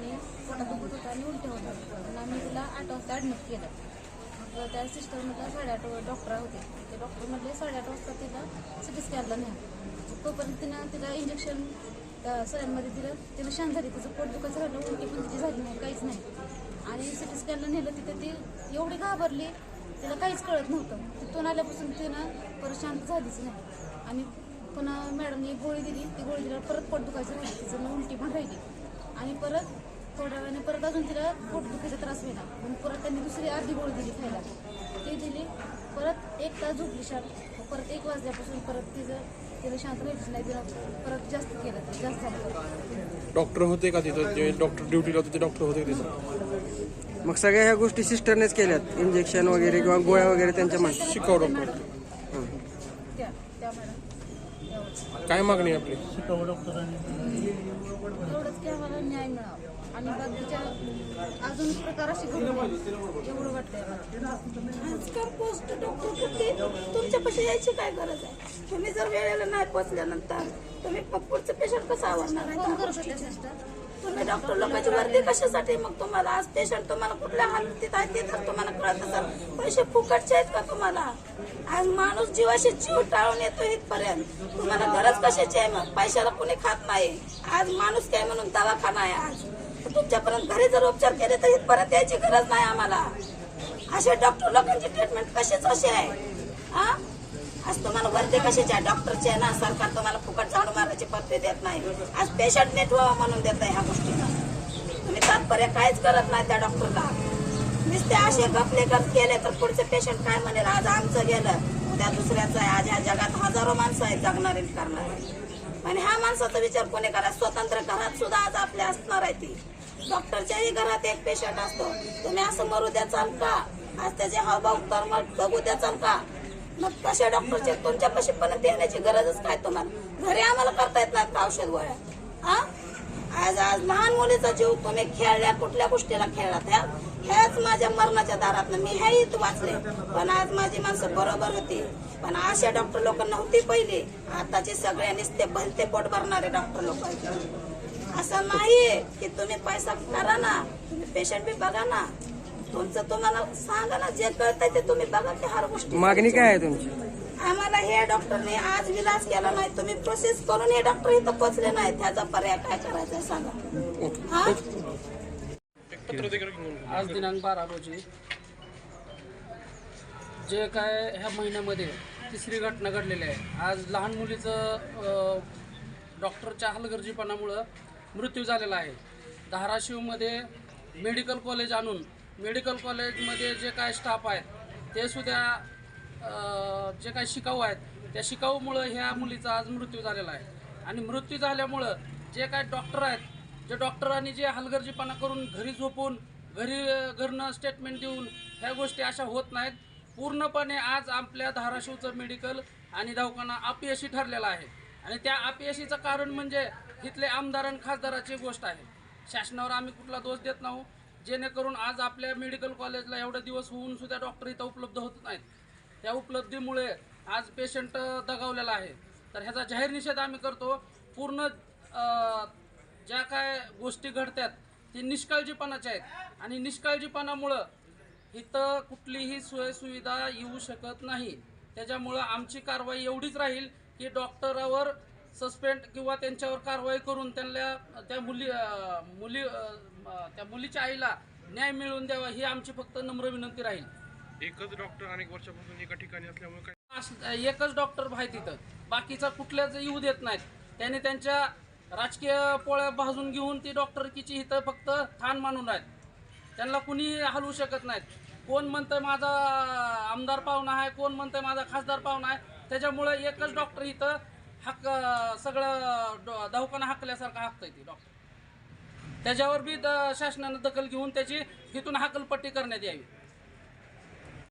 आणि पोटात दुखत होतं आणि उलट्या होतात आणि आम्ही तिला आठ वाजता ॲडमिट केलं. मग त्या सिस्टर म्हटलं साडेआठ डॉक्टर होते. ते डॉक्टर म्हटले साडेआठ वाजता तिला सिटी स्कॅनला न्या. तोपर्यंत तिनं तिला इंजेक्शन त्या सऱ्यांमध्ये दिलं तिला शांत झाली तिचं पोट दुखायचं झालं उलटी पण तिची झाली नाही काहीच नाही. आणि सिटी स्कॅनला नेलं तिथे ती एवढी घाबरली तिला काहीच कळत नव्हतं. तिथून आल्यापासून तिनं परत शांत झालीच नाही. आणि पुन्हा मॅडमने एक गोळी दिली ती गोळी दिल्यावर परत पोट दुखायचं राहिली तिचं उलटी पण राहिली. आणि परत थोड्या वेळाने परत अजून तिला पोट दुखायचा त्रास व्हायला. मग परत त्यांनी दुसरी अर्धी गोळी दिली खायला. ती दिली परत एक तास झोपली शांत मग परत एक वाजल्यापासून परत तिचं तिला शांत राहायचीच नाही तिला परत जास्त केलं जास्त झालं. डॉक्टर होते का तिथं? जे डॉक्टर ड्युटीला होते ते डॉक्टर होते का तिथं? मग सगळ्या ह्या गोष्टी सिस्टरनेच केल्यात. इंजेक्शन वगैरे किंवा गोळ्या वगैरे त्यांच्या मान शिकाऊ डॉक्टर. काय मागणी आपली? एवढंच की आम्हाला न्याय मिळावा. आणि बाकीच्या अजून प्रकार असे एवढं वाटतंय मला. आजकाल पोस्ट डॉक्टर कुठे तुमच्यापाशी यायची काय गरज आहे? तुम्ही जर वेळेला नाही पोचल्यानंतर तुम्ही पुढचं पेशंट कसं आवडणार आहे? तुम्ही डॉक्टर लोकांची वर्दी कशासाठी मग तुम्हाला? आज पेशंट तुम्हाला कुठल्या हालतीत आहे ते तर तुम्हाला कळत असेल. पैसे फुकटचे आहेत का तुम्हाला? आज माणूस जीवाशी जीव टाळून येतो इथपर्यंत. तुम्हाला गरज कशाची आहे मग? पैशाला कुणी खात नाही. आज माणूस काय म्हणून दवाखाना आहे आज? तुमच्यापर्यंत घरी जर उपचार केले तर इथपर्यंत यायची गरज नाही आम्हाला. असे डॉक्टर लोकांची ट्रीटमेंट कशीच अशी आहे? हा? आज तुम्हाला वर्दे कशाची आहे? आहे ना? सरकार तुम्हाला फुकट झाडू मारायची पत्ते देत नाही. आज पेशंट नीट व्हावा म्हणून देत आहे ह्या गोष्टीला तुम्ही तात्पर्य काहीच करत नाही त्या डॉक्टरला नुसते असे गपले गप केले तर पुढचे पेशंट काय म्हणेल? आज आमचं गेलं. उद्या दुसऱ्याचं आहे. आज ह्या जगात हजारो माणसं आहेत जगणारे करणारे. आणि ह्या माणसाचा विचार कोणी करा? स्वतंत्र घरात सुद्धा आज आपल्या असणार आहे ती. डॉक्टरच्याही घरात एक पेशंट असतो. तुम्ही असं मरू द्याचाल का? आज त्याचे हावभाव तर बघू द्याचाल का? मग तशा डॉक्टरचे तुमच्यापाशी पण देण्याची गरजच काय तुम्हाला? घरी आम्हाला करता येत नाही का औषध गोळ्या? हा आज लहान मुलीचा जीव तुम्ही खेळल्या कुठल्या गोष्टीला खेळलात ह्या ह्याच माझ्या मरणाच्या दारात मी ह्याही वाचले. पण आज माझी माणसं बरोबर होती. पण अशा डॉक्टर लोक नव्हती पहिले. आताचे सगळ्या निस्ते भलते पोट भरणारे डॉक्टर लोक असं नाही की तुम्ही पैसा करा ना तुम्ही पेशंट बी बघा ना. तुमचं तुम्हाला सांगा ना जे कळतंय ते तुम्ही बघा ते हर गोष्टी मागणी काय आहे तुमची? आम्हाला हे डॉक्टरने आज विलास केला नाही. तुम्ही प्रोसेस करून हे डॉक्टर इथं पोचले नाही त्याचा पर्याय काय करायचा सांगा. हा? आज दिनांक बारा रोजी जे काय ह्या महिन्यामध्ये तिसरी घटना घडलेली आहे. आज लहान मुलीचं डॉक्टरच्या हलगर्जीपणामुळं मृत्यू झालेला आहे. धाराशिवमध्ये मेडिकल कॉलेज आणून मेडिकल कॉलेजमध्ये जे काय स्टाफ आहेत ते सुद्धा जे काही शिकाऊ आहेत त्या शिकाऊमुळं ह्या मुलीचा आज मृत्यू झालेला आहे. आणि मृत्यू झाल्यामुळं जे काय डॉक्टर आहेत जे डॉक्टरांनी जे हलगर्जीपणा करून घरी झोपून घरी घरनं स्टेटमेंट देऊन ह्या गोष्टी अशा होत नाहीत. पूर्णपणे आज आपल्या धाराशिवचं मेडिकल आणि दवाखाना अपयशी ठरलेला आहे. आणि त्या अपयशीचं कारण म्हणजे इथले आमदार आणि खासदाराची गोष्ट आहे. शासनावर आम्ही कुठला दोष देत नाहू. जेणेकरून आज आपल्या मेडिकल कॉलेजला एवढे दिवस होऊन सुद्धा डॉक्टर इथं उपलब्ध होत नाहीत. त्या उपलब्धीमुळे आज पेशंट दगावलेला आहे. तर ह्याचा जाहीर निषेध आम्ही करतो. पूर्ण ज्या काय गोष्टी घडतात ते निष्काळजीपणाच्या आहेत. आणि निष्काळजीपणामुळं इथं कुठलीही सोयसुविधा येऊ शकत नाही. त्याच्यामुळं आमची कारवाई एवढीच राहील की डॉक्टरावर सस्पेंड किंवा त्यांच्यावर कारवाई करून त्यांना त्या मुली मुली त्या मुलीच्या आईला न्याय मिळवून द्यावा ही आमची फक्त नम्र विनंती राहील. एकच डॉक्टर अनेक वर्षापासून एका ठिकाणी असल्यामुळे काय एकच डॉक्टर आहे तिथं. बाकीचा कुठल्याच येऊ देत नाहीत. त्याने त्यांच्या राजकीय पोळ्या भाजून घेऊन ती डॉक्टरकीची इथं फक्त ठाण मानून आहेत त्यांना कुणी हलवू शकत नाहीत. कोण म्हणतंय माझा आमदार पाहुणा आहे कोण म्हणतंय माझा खासदार पाहुणा आहे त्याच्यामुळे एकच डॉक्टर इथं हक्क सगळं दवाखाना हाकल्यासारखं हाकतंय ती डॉक्टर. त्याच्यावर बी द- शासनानं दखल घेऊन त्याची इथून हाकलपट्टी करण्यात यावी.